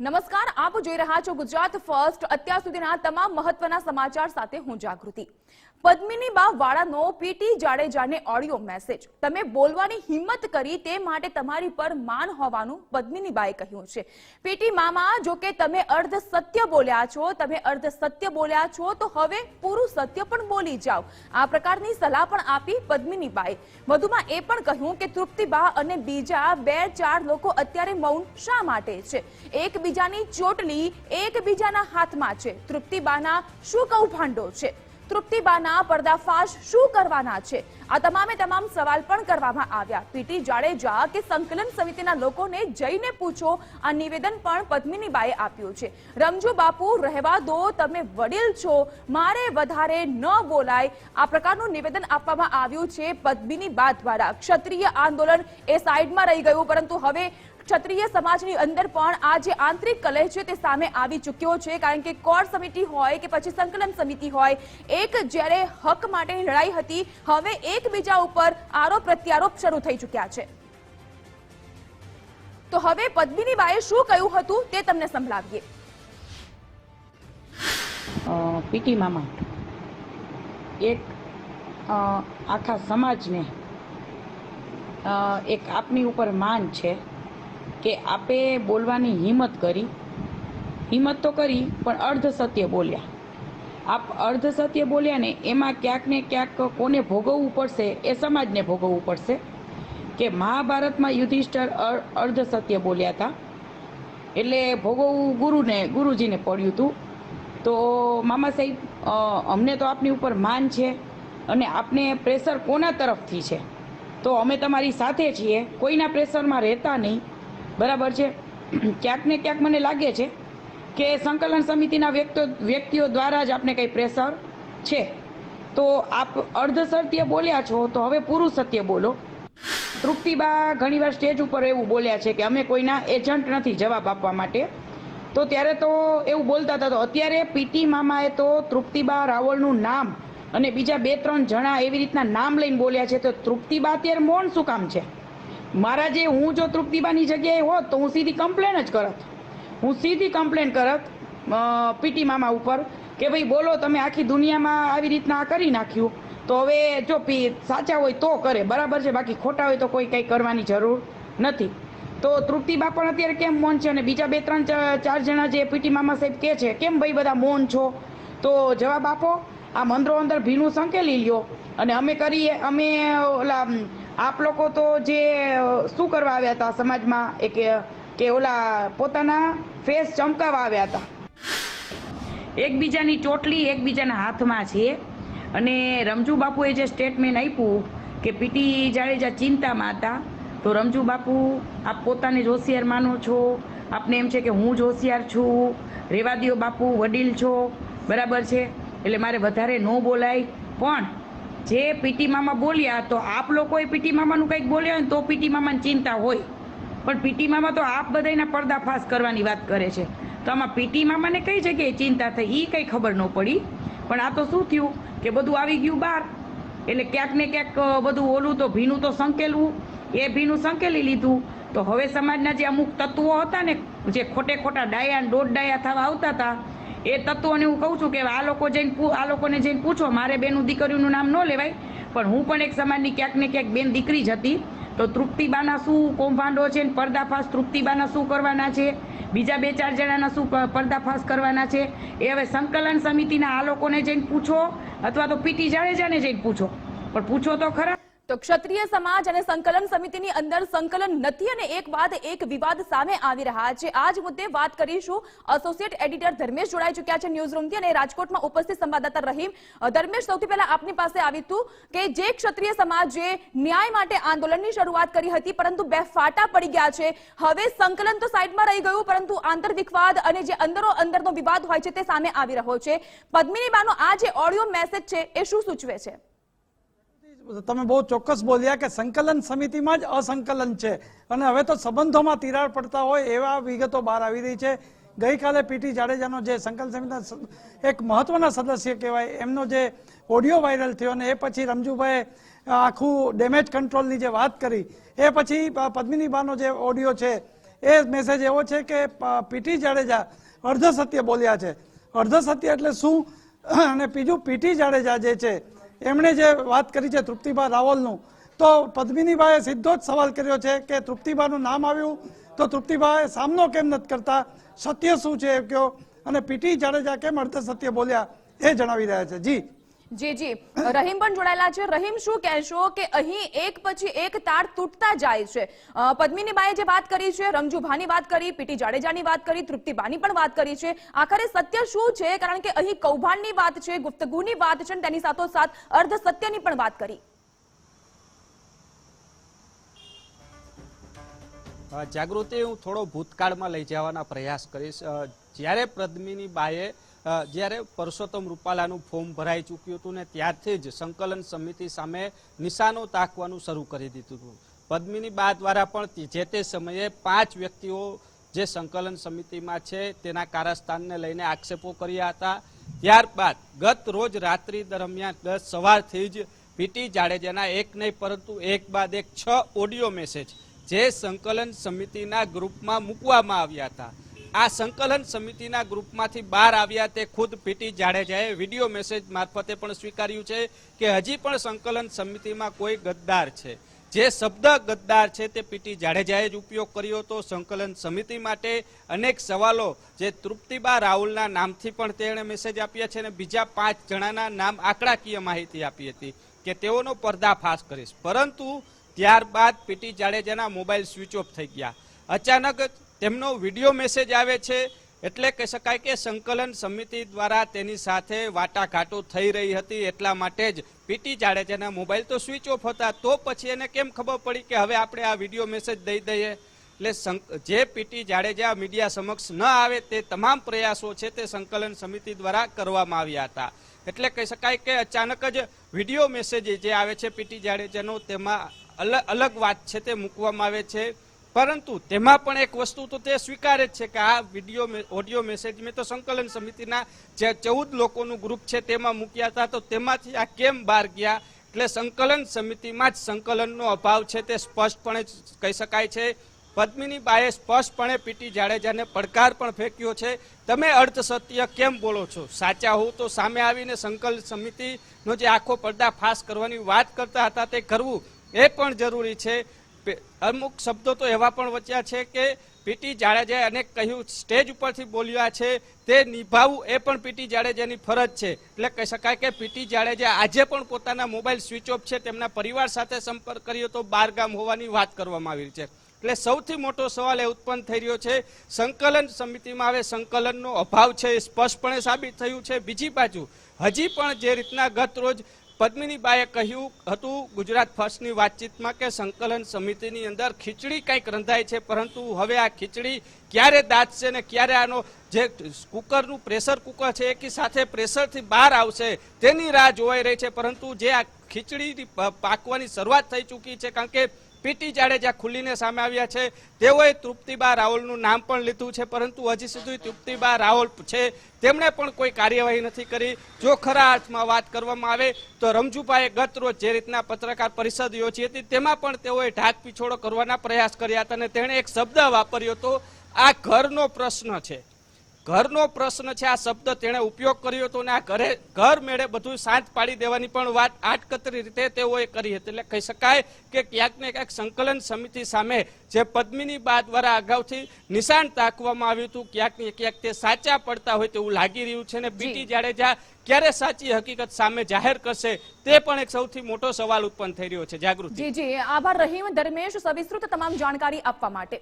નમસ્કાર, આપ જોઈ રહ્યા છો ગુજરાત ફર્સ્ટ. અત્યાર સુધીના તમામ મહત્વના સમાચાર સાથે હું જાગૃતિ. પદ્મિની બા વાળાનો પીટી જાડેજાને ઓડિયો મેસેજ તમે બોલવાની હિંમત કરી તે માટે તમારી પર માન હોવાનું પદ્મિની બાએ કહ્યું છે. પીટી મામા, જો કે તમે અર્ધ સત્ય બોલ્યા છો, તમે અર્ધ સત્ય બોલ્યા છો, તો હવે પૂરું સત્ય પણ બોલી જાઓ. આ પ્રકારની સલાહ પણ આપી પદ્મિની બાએ. વધુમાં એ પણ કહ્યું કે તૃપ્તિબા અને બીજા બે ચાર લોકો અત્યારે મૌન શા માટે છે? એકબીજાની ચોટલી એકબીજાના હાથમાં છે. તૃપ્તિબાના શું કૌભાંડો છે? તૃપ્તિબાના પર્દાફાશ શું કરવાના છે? આ તમામે તમામ સવાલ પણ કરવામાં આવ્યા. પીટી જાડેજા કે સંકલન સમિતિના લોકોને જઈને પૂછો, આ નિવેદન પણ પદ્મિનીબાએ આપ્યું છે. રમજુ બાપુ, રહેવા દો, તમે વડીલ છો, મારે વધારે ન બોલાય. આ પ્રકારનું નિવેદન આપવામાં આવ્યું છે પદ્મિની બા દ્વારા. ક્ષત્રિય આંદોલન એ સાઈડમાં રહી ગયું, પરંતુ હવે ક્ષત્રિય સમાજની અંદર પણ આ જે આંતરિક કલહ છે તે સામે આવી ચૂક્યો છે, કારણ કે કોર સમિતિ હોય કે પછી સંકલન સમિતિ હોય, એક જ્યારે હક માટેની લડાઈ હતી, હવે એકબીજા ઉપર આરોપ પ્રત્યારોપ શરૂ થઈ ચૂક્યા છે. તો હવે પદ્મિની બાએ શું કહ્યું હતું તે તમને સંભળાવીએ. પીટી મામા, એક આખા સમાજને એક આપની ઉપર માન છે. કે આપે બોલવાની હિંમત કરી. હિંમત તો કરી, પણ અર્ધ સત્ય બોલ્યા. આપ અર્ધ સત્ય બોલ્યા ને એમાં ક્યાંક ને ક્યાંક કોને ભોગવવું પડશે એ સમાજને ભોગવવું પડશે. કે મહાભારતમાં યુધિષ્ઠર અર- અર્ધ સત્ય બોલ્યા હતા એટલે ભોગવવું ગુરુને, ગુરુજીને પડ્યું હતું તો મામા સાહેબ અમને તો આપની ઉપર માન છે અને આપને પ્રેશર કોના તરફથી છે? તો અમે તમારી સાથે છીએ, કોઈના પ્રેશરમાં રહેતા નહીં. બરાબર છે? ક્યાંક ને ક્યાંક મને લાગે છે કે સંકલન સમિતિના વ્યક્તિઓ વ્યક્તિઓ દ્વારા જ આપને કંઈ પ્રેશર છે? તો આપ અર્ધ સત્ય બોલ્યા છો, તો હવે પૂરું સત્ય બોલો. તૃપ્તિબા ઘણીવાર સ્ટેજ ઉપર એવું બોલ્યા છે કે અમે કોઈના એજન્ટ નથી જવાબ આપવા માટે. તો ત્યારે તો એવું બોલતા હતા, તો અત્યારે પીટી મામાએ તો તૃપ્તિબા રાવળનું નામ અને બીજા બે ત્રણ જણા એવી રીતના નામ લઈને બોલ્યા છે, તો તૃપ્તિબા અત્યારે મૌન શું કામ છે? મારા જે હું જો તૃપ્તિબાની જગ્યાએ હોત તો હું સીધી કમ્પ્લેન જ કરત. હું સીધી કમ્પ્લેન કરત પીટી મામા ઉપર કે ભાઈ બોલો તમે આખી દુનિયામાં આવી રીતના આ કરી નાખ્યું. તો હવે જો પી સાચા હોય તો કરે, બરાબર છે? બાકી ખોટા હોય તો કોઈ કંઈ કરવાની જરૂર નથી. તો તૃપ્તિબા પણ અત્યારે કેમ મૌન છે? અને બીજા બે ત્રણ ચાર જણા જે પીટી મામા સાહેબ કહે છે, કેમ ભાઈ બધા મૌન છો? તો જવાબ આપો. આ મંદરો અંદર ભીનું સંકેલી લ્યો. અને અમે કરીએ, અમે ઓલા આપ લોકો તો જે શું કરવા આવ્યા હતા સમાજમાં? એક કે ઓલા પોતાના ફેસ ચમકાવવા આવ્યા હતા? એકબીજાની ચોટલી એકબીજાના હાથમાં છે. અને રમજુ બાપુએ જે સ્ટેટમેન્ટ આપ્યું કે પીટી જાડેજા ચિંતામાં હતા, તો રમજુ બાપુ, આપ પોતાને જ હોશિયાર માનો છો. આપને એમ છે કે હું જ હોશિયાર છું. રેવાદીઓ બાપુ વડીલ છો. બરાબર છે? એટલે મારે વધારે ન બોલાય. પણ જે પીટી મામા બોલ્યા તો આપ લોકોએ પીટી મામાનું કંઈક બોલ્યા હોય ને તો પીટી મામાની ચિંતા હોય. પણ પીટી મામા તો આપ બધાના પર્દાફાશ કરવાની વાત કરે છે. તો આમાં પીટી મામાને કઈ જગ્યાએ ચિંતા થઈ એ કંઈ ખબર ન પડી. પણ આ તો શું થયું કે બધું આવી ગયું બહાર. એટલે ક્યાંક ને ક્યાંક બધું ઓલું તો ભીનું તો સંકેલવું એ ભીનું સંકેલી લીધું. તો હવે સમાજના જે અમુક તત્વો હતા ને, જે ખોટે ખોટા ડાયા દોઢ ડાયા થવા આવતા હતા એ તત્વોને હું કહું છું કે આ લોકો જઈને આ લોકોને જઈને પૂછો, મારે બેનું દીકરીનું નામ ન લેવાય, પણ હું પણ એક સમાજની ક્યાંક ને ક્યાંક બેન દીકરી જ હતી. તો તૃપ્તિબાના શું કૌભાંડો છે ને પર્દાફાશ તૃપ્તિબાના શું કરવાના છે? બીજા બે ચાર જણાના શું પર્દાફાશ કરવાના છે? એ હવે સંકલન સમિતિના આ લોકોને જઈને પૂછો, અથવા તો પીટી જાડેજાને જઈને પૂછો. પણ પૂછો તો ખરા. તો ક્ષત્રિય સમાજ અને સંકલન સમિતિની અંદર સંકલન નથી અને એક બાદ એક વિવાદ સામે આવી રહ્યા છે. આ જ મુદ્દે વાત કરીશું. એસોસિએટ એડિટર ધર્મેશ જોડાઈ ચુક્યા છે ન્યૂઝ રૂમથી અને રાજકોટમાં ઉપસ્થિત સંવાદદાતા રહીમ. ધર્મેશ, સૌથી પહેલા આપની પાસે આવી હતું કે જે ક્ષત્રિય સમાજે ન્યાય માટે આંદોલનની શરૂઆત કરી હતી, પરંતુ બે ફાટા પડી ગયા છે. હવે સંકલન તો સાઈડમાં રહી ગયું, પરંતુ આંતરવિવાદ અને જે અંદરો અંદરનો વિવાદ હોય છે તે સામે આવી રહ્યો છે. પદ્મિની બાનો આ જે ઓડિયો મેસેજ છે, એ શું સૂચવે છે? તમે બહુ ચોક્કસ બોલ્યા કે સંકલન સમિતિમાં જ અસંકલન છે. અને હવે તો સંબંધોમાં તિરાડ પડતા હોય એવા વિગતો બહાર આવી રહી છે. ગઈકાલે પીટી જાડેજાનો જે સંકલન સમિતિના એક મહત્વના સદસ્ય કહેવાય, એમનો જે ઓડિયો વાયરલ થયો અને એ પછી રમજુભાઈએ આખું ડેમેજ કંટ્રોલની જે વાત કરી, એ પછી પદ્મિનીબાનો જે ઓડિયો છે, એ મેસેજ એવો છે કે પીટી જાડેજા અર્ધ સત્ય બોલ્યા છે. અર્ધ સત્ય એટલે શું? અને બીજું પીટી જાડેજા જે છે એમણે જે વાત કરી છે તૃપ્તિબા રાવલનું, તો પદ્મિનીબાએ સીધો જ સવાલ કર્યો છે કે તૃપ્તિબાનું નામ આવ્યું, તો તૃપ્તિબાએ સામનો કેમ નથી કરતા? સત્ય શું છે એ કયો અને પીટી જાડેજા કેમ અર્ધ સત્ય બોલ્યા એ જણાવી રહ્યા છે. જી. જી જી રહીમ પણ જોડાયેલા છે. રહીમ શું કહેશો કે અહીં એક પછી એક તાર તૂટતા જાય છે? અ, પદ્મિનીબાએ જે વાત કરી છે રમજુભાની વાત કરી પીટી જાડેજાની વાત કરી તૃપ્તિબાની પણ વાત કરી છે. આખરે સત્ય શું છે? કારણ કે અહીં કૌભાંડની વાત છે ગુપ્તગુની વાત છે તેની સાથોસાથ અર્ધ સત્યની પણ વાત કરી. જાગૃતિ હું થોડો ભૂતકાળમાં લઈ જવાના પ્રયાસ કરીશ. જ્યારે પદ્મિની બાએ જ્યારે પરસોત્તમ રૂપાલાનું ફોર્મ ભરાઈ ચૂક્યું હતું ને ત્યારથી જ સંકલન સમિતિ સામે નિશાનો તાકવાનું શરૂ કરી દીધું હતું. પદ્મિની બા દ્વારા પણ જે તે સમયે પાંચ વ્યક્તિઓ જે સંકલન સમિતિમાં છે તેના કારસ્તાનને લઈને આક્ષેપો કર્યા હતા. ત્યારબાદ ગત રોજ રાત્રિ દરમિયાન ગત સવારથી જ પીટી જાડેજાના એક નહીં, પરંતુ એક બાદ એક છ ઓડિયો મેસેજ જે સંકલન સમિતિના ગ્રુપમાં મૂકવામાં આવ્યા હતા. આ સંકલન સમિતિના ગ્રુપમાંથી બહાર આવ્યા તે ખુદ પીટી જાડેજાએ વીડિયો મેસેજ મારફતે પણ સ્વીકાર્યું છે કે હજી પણ સંકલન સમિતિમાં કોઈ ગદ્દાર છે. જે શબ્દ ગદ્દાર છે તે પીટી જાડેજાએ જ ઉપયોગ કર્યો હતો સંકલન સમિતિ માટે અનેક સવાલો જે તૃપ્તિબા રાહુલના નામથી પણ તેણે મેસેજ આપ્યા છે અને બીજા પાંચ જણાના નામ આંકડાકીય માહિતી આપી હતી કે તેઓનો પર્દાફાશ કરીશ. પરંતુ ત્યારબાદ પીટી જાડેજાના મોબાઈલ સ્વિચ ઓફ થઈ ગયા. અચાનક તેમનો વીડિયો મેસેજ આવે છે, એટલે કહી શકાય કે સંકલન સમિતિ દ્વારા તેની સાથે વાટાઘાટો થઈ રહી હતી, એટલા માટે જ પીટી જાડેજાના મોબાઈલ તો સ્વિચ ઓફ હતા, તો પછી એને કેમ ખબર પડી કે હવે આપણે આ વીડિયો મેસેજ દઈ દઈએ? એટલે જે પીટી જાડેજા મીડિયા સમક્ષ ન આવે તે તમામ પ્રયાસો છે તે સંકલન સમિતિ દ્વારા કરવામાં આવ્યા હતા. એટલે કહી શકાય કે અચાનક જ વીડિયો મેસેજ જે આવે છે પીટી જાડેજાનો, તેમાં અલગ અલગ વાત છે તે મૂકવામાં આવે છે. પરંતુ તેમાં પણ એક વસ્તુ તો તે સ્વીકારે જ છે કે આ વીડિયો ઓડિયો મેસેજ મેં તો સંકલન સમિતિના જે ચૌદ લોકોનું ગ્રુપ છે તેમાં મૂક્યા હતા. તો તેમાંથી આ કેમ બહાર ગયા? એટલે સંકલન સમિતિમાં જ સંકલનનો અભાવ છે તે સ્પષ્ટપણે કહી શકાય છે. પદ્મિની બાએ સ્પષ્ટપણે પીટી જાડેજાને પડકાર પણ ફેંક્યો છે. તમે અર્ધ સત્ય કેમ બોલો છો? સાચા હોવ તો સામે આવીને સંકલન સમિતિનો જે આખો પર્દાફાશ કરવાની વાત કરતા હતા તે કરવું એ પણ જરૂરી છે. અમુક શબ્દો તો એવા પણ વચ્યા છે કે પીટી જાડેજાએ અનેક કહ્યું, સ્ટેજ ઉપરથી બોલ્યા છે, તે નિભાવવું એ પણ પીટી જાડેજાની ફરજ છે. એટલે કહી શકાય કે પીટી જાડેજા આજે પણ પોતાના મોબાઈલ સ્વિચ ઓફ છે, તેમના પરિવાર સાથે સંપર્ક કર્યો તો બારગામ હોવાની વાત કરવામાં આવી છે. એટલે સૌથી મોટો સવાલ એ ઉત્પન્ન થઈ રહ્યો છે, સંકલન સમિતિમાં હવે સંકલનનો અભાવ છે એ સ્પષ્ટપણે સાબિત થયું છે. બીજી બાજુ, હજી પણ જે રીતના ગત રોજ પદ્મિનીબાએ કહ્યું હતું, ગુજરાત ફર્સ્ટની વાતચીતમાં કે સંકલન સમિતિની અંદર ખીચડી કંઈક રંધાય છે, પરંતુ હવે આ ખીચડી ક્યારે દાચશે ને ક્યારે આનો જે કુકરનું પ્રેશર કુકર છે, એકી સાથે પ્રેશરથી બહાર આવશે, તેની રાહ જોવાઈ રહી છે, પરંતુ જે આ ખીચડી પાકવાની શરૂઆત થઈ ચૂકી છે, કારણ કે પીટી જાડેજા ખુલ્લીને સામે આવ્યા છે. તેઓએ તૃપ્તિબા રાહુલનું નામ પણ લીધું છે, પરંતુ હજી સુધી તૃપ્તિબા રાહુલ છે. તેમણે પણ કોઈ કાર્યવાહી નથી કરી. જો ખરા અર્થમાં વાત કરવામાં આવે, તો રમજુભાઈએ ગત રોજ જે રીતના પત્રકાર પરિષદ યોજી હતી, તેમાં પણ તેઓએ ઢાક પીછોડો કરવાના પ્રયાસ કર્યા હતા અને તેણે એક શબ્દ વાપર્યો હતો, આ ઘરનો પ્રશ્ન છે. ઘરનો પ્રશ્ન છે આ શબ્દ તેણે ઉપયોગ કર્યો હતો ને આ ઘરે ઘર મેળે બધું શાંત પાડી દેવાની પણ વાત આટકતરી રીતે તેઓએ કરી હતી. એટલે કહી શકાય કે ક્યાંક ને ક્યાંક સંકલન સમિતિ સામે જે પદ્મિની બા દ્વારા અગાઉથી નિશાન તાકવામાં આવ્યું હતું ક્યાંક ને ક્યાંક તે સાચા પડતા હોય તેવું લાગી રહ્યું છે ને બીટી જાડેજા ક્યારે સાચી હકીકત સામે જાહેર કરશે તે પણ એક સૌથી મોટો સવાલ ઉત્પન્ન થઈ રહ્યો છે. જાગૃતિ. જી જી. આભાર રહીમ. ધર્મેશ સવિસ્તૃત તમામ જાણકારી આપવા માટે.